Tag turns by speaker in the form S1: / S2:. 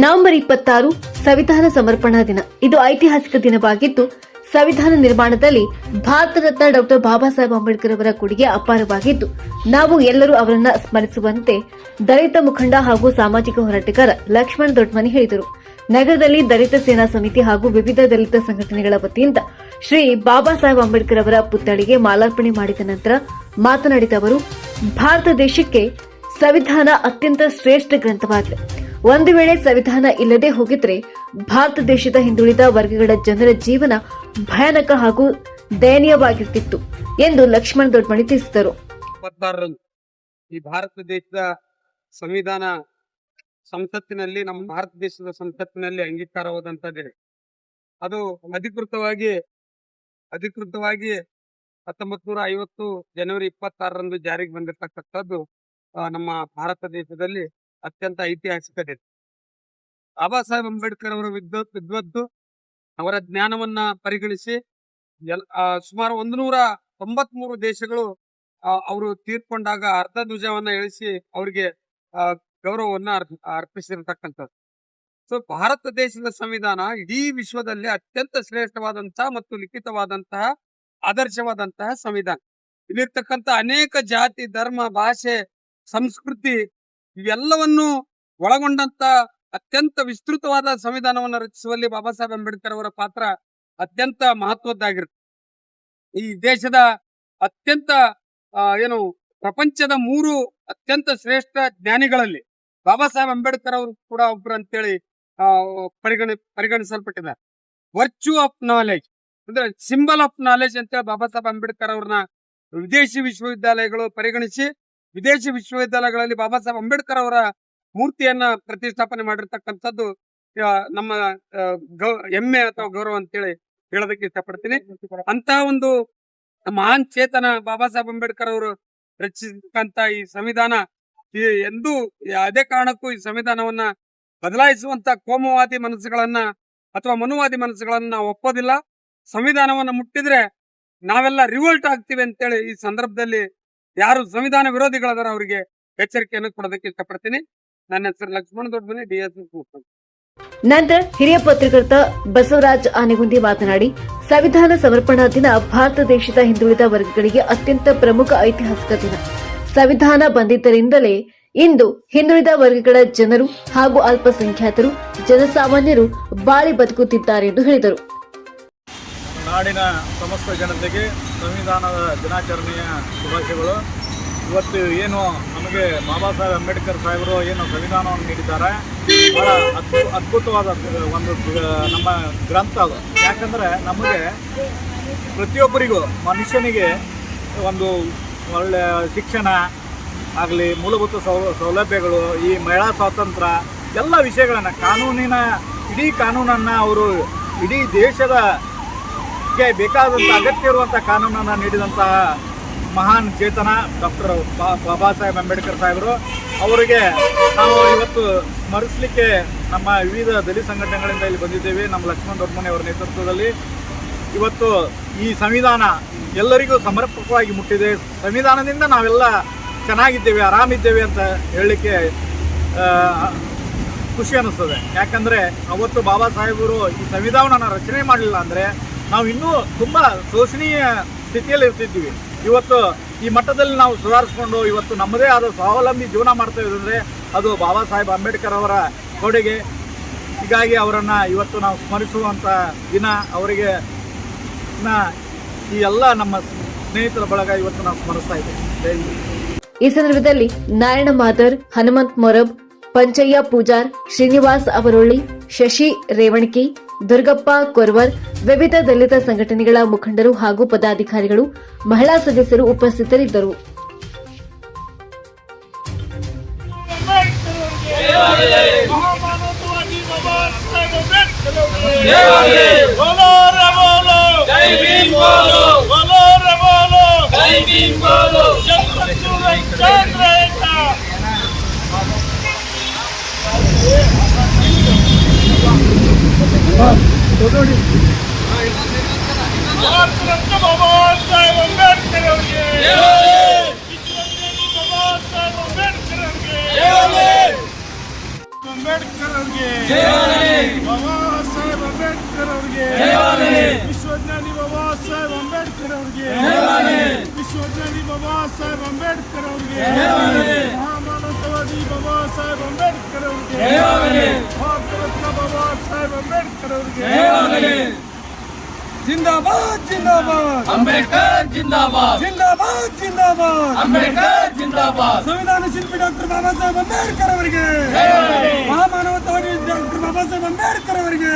S1: November ಇಪ್ಪತ್ತಾರು ಸಂವಿಧಾನ ಸಮರ್ಪಣಾ ದಿನ. ಇದು ಐತಿಹಾಸಿಕ ದಿನವಾಗಿದ್ದು, ಸಂವಿಧಾನ ನಿರ್ಮಾಣದಲ್ಲಿ ಭಾರತ ರತ್ನ ಡಾಕ್ಟರ್ ಬಾಬಾ ಸಾಹೇಬ್ ಅಂಬೇಡ್ಕರ್ ಅವರ ಕೊಡುಗೆ ಅಪಾರವಾಗಿದ್ದು, ನಾವು ಎಲ್ಲರೂ ಅವರನ್ನ ಸ್ಮರಿಸುವಂತೆ ದಲಿತ ಮುಖಂಡ ಹಾಗೂ ಸಾಮಾಜಿಕ ಹೋರಾಟಗಾರ ಲಕ್ಷ್ಮಣ್ ದೊಡ್ಮನಿ ಹೇಳಿದರು. ನಗರದಲ್ಲಿ ದಲಿತ ಸೇನಾ ಸಮಿತಿ ಹಾಗೂ ವಿವಿಧ ದಲಿತ ಸಂಘಟನೆಗಳ ವತಿಯಿಂದ ಶ್ರೀ ಬಾಬಾ ಸಾಹೇಬ್ ಅಂಬೇಡ್ಕರ್ ಅವರ ಪುತ್ಥಳಿಗೆ ಮಾಲಾರ್ಪಣೆ ಮಾಡಿದ ನಂತರ ಮಾತನಾಡಿದ ಅವರು, ಭಾರತ ದೇಶಕ್ಕೆ ಸಂವಿಧಾನ ಅತ್ಯಂತ ಶ್ರೇಷ್ಠ ಗ್ರಂಥವಾಗಿದೆ. ಒಂದು ವೇಳೆ ಸಂವಿಧಾನ ಇಲ್ಲದೆ ಹೋಗಿದ್ರೆ ಭಾರತ ದೇಶದ ಹಿಂದುಳಿದ ವರ್ಗಗಳ ಜನರ ಜೀವನ ಭಯಾನಕ ಹಾಗೂ ದಯನೀಯವಾಗಿರ್ತಿತ್ತು ಎಂದು ಲಕ್ಷ್ಮಣ್ ದೊಡ್ಮಣಿ ತಿಳಿಸಿದರು.
S2: ಈ ಭಾರತ ದೇಶದ ಸಂವಿಧಾನ ಸಂಸತ್ತಿನಲ್ಲಿ, ನಮ್ಮ ಭಾರತ ದೇಶದ ಸಂಸತ್ತಿನಲ್ಲಿ ಅಂಗೀಕಾರವಾದಂತದ್ದಿದೆ ಅದು ಅಧಿಕೃತವಾಗಿ ಅಧಿಕೃತವಾಗಿ ಹತ್ತೊಂಬತ್ ನೂರ ಐವತ್ತು ಜನವರಿ ಇಪ್ಪತ್ತಾರರಂದು ಜಾರಿಗೆ ಬಂದಿರತಕ್ಕಂಥದ್ದು ನಮ್ಮ ಭಾರತ ದೇಶದಲ್ಲಿ ಅತ್ಯಂತ ಐತಿಹಾಸಿಕ ದಿನ ಬಾಬಾ ಸಾಹೇಬ್ ಅಂಬೇಡ್ಕರ್ ಅವರ ವಿದ್ವತ್ ವಿದ್ವತ್ತು ಅವರ ಜ್ಞಾನವನ್ನ ಪರಿಗಣಿಸಿ ಎಲ್ ಸುಮಾರು ಒಂದು ನೂರ ತೊಂಬತ್ಮೂರು ದೇಶಗಳು ಅವರು ತೀರ್ಕೊಂಡಾಗ ಅರ್ಧ ಧ್ವಜವನ್ನ ಇಳಿಸಿ ಅವರಿಗೆ ಗೌರವವನ್ನ ಅರ್ಪಿಸಿರ್ತಕ್ಕಂಥದ್ದು. ಸೊ, ಭಾರತ ದೇಶದ ಸಂವಿಧಾನ ಇಡೀ ವಿಶ್ವದಲ್ಲಿ ಅತ್ಯಂತ ಶ್ರೇಷ್ಠವಾದಂತಹ ಮತ್ತು ಲಿಖಿತವಾದಂತಹ, ಆದರ್ಶವಾದಂತಹ ಸಂವಿಧಾನ. ಇಲ್ಲಿರ್ತಕ್ಕಂಥ ಅನೇಕ ಜಾತಿ, ಧರ್ಮ, ಭಾಷೆ, ಸಂಸ್ಕೃತಿ ಇವೆಲ್ಲವನ್ನು ಒಳಗೊಂಡಂತ ಅತ್ಯಂತ ವಿಸ್ತೃತವಾದ ಸಂವಿಧಾನವನ್ನು ರಚಿಸುವಲ್ಲಿ ಬಾಬಾ ಸಾಹೇಬ್ ಅಂಬೇಡ್ಕರ್ ಅವರ ಪಾತ್ರ ಅತ್ಯಂತ ಮಹತ್ವದ್ದಾಗಿರುತ್ತೆ. ಈ ದೇಶದ ಅತ್ಯಂತ ಏನು, ಪ್ರಪಂಚದ ಮೂರು ಅತ್ಯಂತ ಶ್ರೇಷ್ಠ ಜ್ಞಾನಿಗಳಲ್ಲಿ ಬಾಬಾ ಸಾಹೇಬ್ ಅಂಬೇಡ್ಕರ್ ಅವರು ಕೂಡ ಒಬ್ರು ಅಂತೇಳಿ ಪರಿಗಣಿ, ಪರಿಗಣಿಸಲ್ಪಟ್ಟಿದ್ದಾರೆ. ವರ್ಚ್ಯೂ ಆಫ್ ನಾಲೆಜ್ ಅಂದ್ರೆ ಸಿಂಬಲ್ ಆಫ್ ನಾಲೆಜ್ ಅಂತೇಳಿ ಬಾಬಾ ಸಾಹೇಬ್ ಅಂಬೇಡ್ಕರ್ ಅವ್ರನ್ನ ವಿದೇಶಿ ವಿಶ್ವವಿದ್ಯಾಲಯಗಳು ಪರಿಗಣಿಸಿ ವಿದೇಶಿ ವಿಶ್ವವಿದ್ಯಾಲಯಗಳಲ್ಲಿ ಬಾಬಾ ಸಾಹೇಬ್ ಅಂಬೇಡ್ಕರ್ ಅವರ ಮೂರ್ತಿಯನ್ನ ಪ್ರತಿಷ್ಠಾಪನೆ ಮಾಡಿರ್ತಕ್ಕಂಥದ್ದು ನಮ್ಮ ಹೆಮ್ಮೆ ಅಥವಾ ಗೌರವ ಅಂತೇಳಿ ಹೇಳೋದಕ್ಕೆ ಇಷ್ಟಪಡ್ತೀನಿ. ಅಂತ ಒಂದು ಮಹಾನ್ ಚೇತನ ಬಾಬಾ ಸಾಹೇಬ್ ಅಂಬೇಡ್ಕರ್ ಅವರು ರಚಿಸಿದಂತ ಈ ಸಂವಿಧಾನ ಎಂದೂ ಯಾವುದೇ ಕಾರಣಕ್ಕೂ ಈ ಸಂವಿಧಾನವನ್ನ ಬದಲಾಯಿಸುವಂತ ಕೋಮುವಾದಿ ಮನಸ್ಸುಗಳನ್ನ ಅಥವಾ ಮನುವಾದಿ ಮನಸ್ಸುಗಳನ್ನ ಒಪ್ಪೋದಿಲ್ಲ. ಸಂವಿಧಾನವನ್ನ ಮುಟ್ಟಿದ್ರೆ ನಾವೆಲ್ಲ ರಿವೋಲ್ಟ್ ಆಗ್ತೀವಿ ಅಂತೇಳಿ ಈ ಸಂದರ್ಭದಲ್ಲಿ ಯಾರು ಸಂವಿಧಾನ ವಿರೋಧಿಗಳದಾರ ಅವರಿಗೆ ಎಚ್ಚರಿಕೆಯನ್ನು ಕೊಡೋದಕ್ಕೆ ಇಷ್ಟಪಡ್ತೀನಿ. ನನ್ನ ಹೆಸರು ಲಕ್ಷ್ಮಣ ದೊಡ್ಡಮನೆ, ಡಿಎಸ್
S1: ನಂತರ ಹಿರಿಯ ಪತ್ರಕರ್ತ ಬಸವರಾಜ್ ಆನೆಗುಂದಿ ಮಾತನಾಡಿ, ಸಂವಿಧಾನ ಸಮರ್ಪಣಾ ದಿನ ಭಾರತ ದೇಶದ ಹಿಂದುಳಿದ ವರ್ಗಗಳಿಗೆ ಅತ್ಯಂತ ಪ್ರಮುಖ ಐತಿಹಾಸಿಕ ದಿನ. ಸಂವಿಧಾನ ಬಂದಿದ್ದರಿಂದಲೇ ಇಂದು ಹಿಂದುಳಿದ ವರ್ಗಗಳ ಜನರು ಹಾಗೂ ಅಲ್ಪಸಂಖ್ಯಾತರು, ಜನಸಾಮಾನ್ಯರು ಬಾಳಿ ಬದುಕುತ್ತಿದ್ದಾರೆ ಎಂದು ಹೇಳಿದರು.
S3: ನಾಡಿನ ಸಮಸ್ತ ಜನತೆಗೆ ಸಂವಿಧಾನದ ದಿನಾಚರಣೆಯ ಶುಭಾಶಯಗಳು. ಇವತ್ತು ಏನು ನಮಗೆ ಬಾಬಾ ಸಾಹೇಬ್ ಅಂಬೇಡ್ಕರ್ ಸಾಹೇಬರು ಏನು ಸಂವಿಧಾನವನ್ನು ನೀಡಿದ್ದಾರೆ. ಬಹಳ ಅದ್ಭು, ಅದ್ಭುತವಾದ ಒಂದು ನಮ್ಮ ಗ್ರಂಥ ಅದು. ಯಾಕಂದರೆ ನಮಗೆ ಪ್ರತಿಯೊಬ್ಬರಿಗೂ ಮನುಷ್ಯನಿಗೆ ಒಂದು ಒಳ್ಳೆಯ ಶಿಕ್ಷಣ ಆಗಲಿ, ಮೂಲಭೂತ ಸೌಲಭ್ಯಗಳು, ಈ ಮಹಿಳಾ ಸ್ವಾತಂತ್ರ್ಯ, ಎಲ್ಲ ವಿಷಯಗಳನ್ನು, ಕಾನೂನಿನ, ಇಡೀ ಕಾನೂನನ್ನು ಅವರು ಇಡೀ ದೇಶದ ಗೆ ಬೇಕಾದಂಥ ಅಗತ್ಯ ಇರುವಂಥ ಕಾನೂನನ್ನು ನೀಡಿದಂತಹ ಮಹಾನ್ ಚೇತನ ಡಾಕ್ಟರ್ ಬಾಬಾ ಸಾಹೇಬ್ ಅಂಬೇಡ್ಕರ್ ಸಾಹೇಬರು. ಅವರಿಗೆ ನಾವು ಇವತ್ತು ಸ್ಮರಿಸಲಿಕ್ಕೆ ನಮ್ಮ ವಿವಿಧ ದಲಿತ ಸಂಘಟನೆಗಳಿಂದ ಇಲ್ಲಿ ಬಂದಿದ್ದೇವೆ. ನಮ್ಮ ಲಕ್ಷ್ಮಣ್ ದೊಡ್ಡಮನೆ ಅವರ ನೇತೃತ್ವದಲ್ಲಿ. ಇವತ್ತು ಈ ಸಂವಿಧಾನ ಎಲ್ಲರಿಗೂ ಸಮರ್ಪಕವಾಗಿ ಮುಟ್ಟಿದೆ. ಸಂವಿಧಾನದಿಂದ ನಾವೆಲ್ಲ ಚೆನ್ನಾಗಿದ್ದೇವೆ, ಆರಾಮಿದ್ದೇವೆ ಅಂತ ಹೇಳಲಿಕ್ಕೆ ಖುಷಿ ಅನ್ನಿಸ್ತದೆ. ಯಾಕಂದರೆ ಅವತ್ತು ಬಾಬಾ ಸಾಹೇಬರು ಈ ಸಂವಿಧಾನನ ರಚನೆ ಮಾಡಲಿಲ್ಲ ಅಂದರೆ ನಾವು ಇನ್ನೂ ತುಂಬ ಶೋಷಣೀಯ ಸ್ಥಿತಿಯಲ್ಲಿ ಇರ್ತಿದ್ವಿ. ಇವತ್ತು ಈ ಮಟ್ಟದಲ್ಲಿ ನಾವು ಸುಧಾರಿಸ್ಕೊಂಡು ಇವತ್ತು ನಮ್ಮದೇ ಆದ ಸ್ವಾವಲಂಬಿ ಜೀವನ ಮಾಡ್ತಾ ಇದ್ದಂದರೆ ಅದು ಬಾಬಾ ಸಾಹೇಬ್ ಅಂಬೇಡ್ಕರ್ ಅವರ ಕೊಡುಗೆ. ಹೀಗಾಗಿ ಅವರನ್ನು ಇವತ್ತು ನಾವು ಸ್ಮರಿಸುವಂಥ ದಿನ ಅವರಿಗೆ ಈ ಎಲ್ಲ ನಮ್ಮ ಸ್ನೇಹಿತರ ಬಳಗ ಇವತ್ತು ನಾವು ಸ್ಮರಿಸ್ತಾ ಇದ್ದೇವೆ.
S1: ಈ ಸಂದರ್ಭದಲ್ಲಿ ನಾರಾಯಣ ಮಾದರ್, ಹನುಮಂತ್ ಮೊರಬ್, ಪಂಚಯ್ಯ ಪೂಜಾರ್, ಶ್ರೀನಿವಾಸ್ ಅವರೊಳ್ಳಿ, ಶಶಿ ರೇವಣಕಿ ದುರ್ಗಪ್ಪ ಕೊರ್ವರ್ ವಿವಿಧ ದಲಿತ ಸಂಘಟನೆಗಳ ಮುಖಂಡರು ಹಾಗೂ ಪದಾಧಿಕಾರಿಗಳು ಮಹಿಳಾ ಸದಸ್ಯರು ಉಪಸ್ಥಿತರಿದ್ದರು.
S4: ಜೈ ಭೀಮ್ ಬೋಲೋ.
S5: ಬೋಲೋ ರೇ ಬೋಲೋ.
S4: ಜೈ ಭೀಮ್ ಬೋಲೋ
S5: ಜಗತ್ತೂರೈ ಚಂದ್ರೇಕ ಭಾರತ ರತ್ನ ಬಾಬಾ ಸಾಹೇಬ್ ಅಂಬೇಡ್ಕರ್ ಅವರಿಗೆ ವಿಶ್ವಜ್ಞಾನಿ ಬಾಬಾ ಸಾಹೇಬ್ ಅಂಬೇಡ್ಕರ್ ಅವರಿಗೆ ಅಂಬೇಡ್ಕರ್ ಅವರಿಗೆ ಬಾಬಾ ಸಾಹೇಬ್ ಅಂಬೇಡ್ಕರ್ ಅವರಿಗೆ ವಿಶ್ವಜ್ಞಾನಿ ಬಾಬಾ ಸಾಹೇಬ್ ಅಂಬೇಡ್ಕರ್ ಅವರಿಗೆ ವಿಶ್ವಜ್ಞಾನಿ ಬಾಬಾ ಸಾಹೇಬ್ ಅಂಬೇಡ್ಕರ್ ಅವರಿಗೆ ಮಹಾಮಾನವತಾವಾದಿ ಬಾಬಾ ಸಾಹೇಬ್ ಅಂಬೇಡ್ಕರ್ ಅವರಿಗೆ ಭಾರತ ರತ್ನ ಬಾಬಾ ಸಾಹೇಬ್ ಅಂಬೇಡ್ಕರ್ ಅವರಿಗೆ
S2: ಜಿಂದಾಬಾದ್ ಜಿಂದಾಬಾದ್
S4: ಅಂಬೇಡ್ಕರ್ ಜಿಂದಾಬಾದ್
S2: ಜಿಂದಾಬಾದ್ ಜಿಂದಾಬಾದ್
S4: ಅಂಬೇಡ್ಕರ್ ಜಿಂದಾಬಾದ್
S2: ಸಂವಿಧಾನ ಶಿಲ್ಪಿ ಡಾಕ್ಟರ್ ಬಾಬಾ ಸಾಹೇಬ್ ಅಂಬೇಡ್ಕರ್ ಅವರಿಗೆ ಮಹಾಮಾನವತಾವಾದಿ ಡಾಕ್ಟರ್ ಬಾಬಾ ಸಾಹೇಬ್ ಅಂಬೇಡ್ಕರ್ ಅವರಿಗೆ